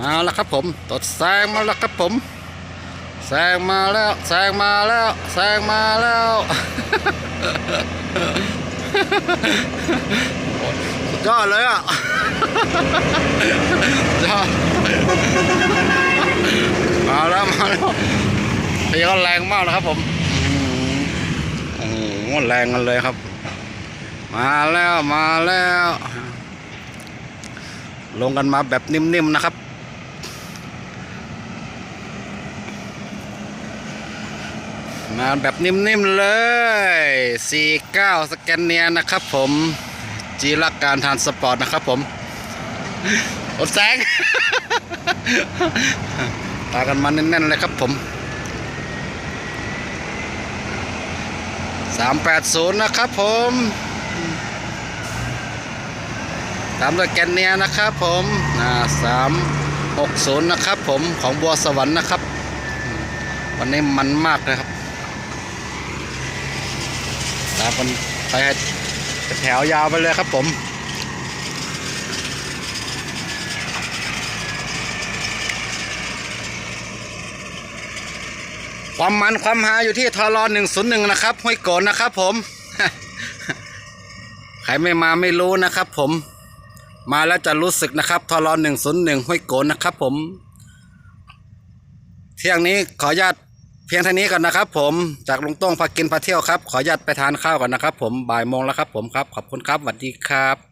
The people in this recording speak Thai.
มาแล้วครับผมตดแซงมาแล้วครับผมแซงมาแล้วแซงมาแล้วแซงมาแล้วสุดยอดเลยอะยอดมาแล้วมาแล้วพี่เขาแรงมากนะครับผมอืมโอ้โหแรงกันเลยครับ มาแล้วมาแล้ว ลงกันมาแบบนิ่มๆนะครับ มาแบบนิ่มๆเลย 49 สแกนเนียนะครับผม จีรักการทานสปอร์ตนะครับผมอดแสง ตากันมาแน่นๆเลยครับผม 380 นะครับผมตามด้วยแกนเนียนะครับผมนะ360 นะครับผมของบัวสวรรค์นะครับ วันนี้มันมากเลยครับ ตามกันไปแถวยาวไปเลยครับผมความมันความหาอยู่ที่ทรหนึ่งศูนย์หนึ่งนะครับห้วยโกนนะครับผม ใครไม่มาไม่รู้นะครับผม มาแล้วจะรู้สึกนะครับทรหนึ่งศูนย์หนึ่งห้วยโกนนะครับผม เที่ยงนี้ขออนุญาต เพียงเท่านี้ก่อนนะครับผมจากลุงโต้งพากินพาเที่ยวครับ ขออนุญาตไปทานข้าวก่อนนะครับผมบ่ายโมงแล้วครับผมครับ ขอบคุณครับสวัสดีครับ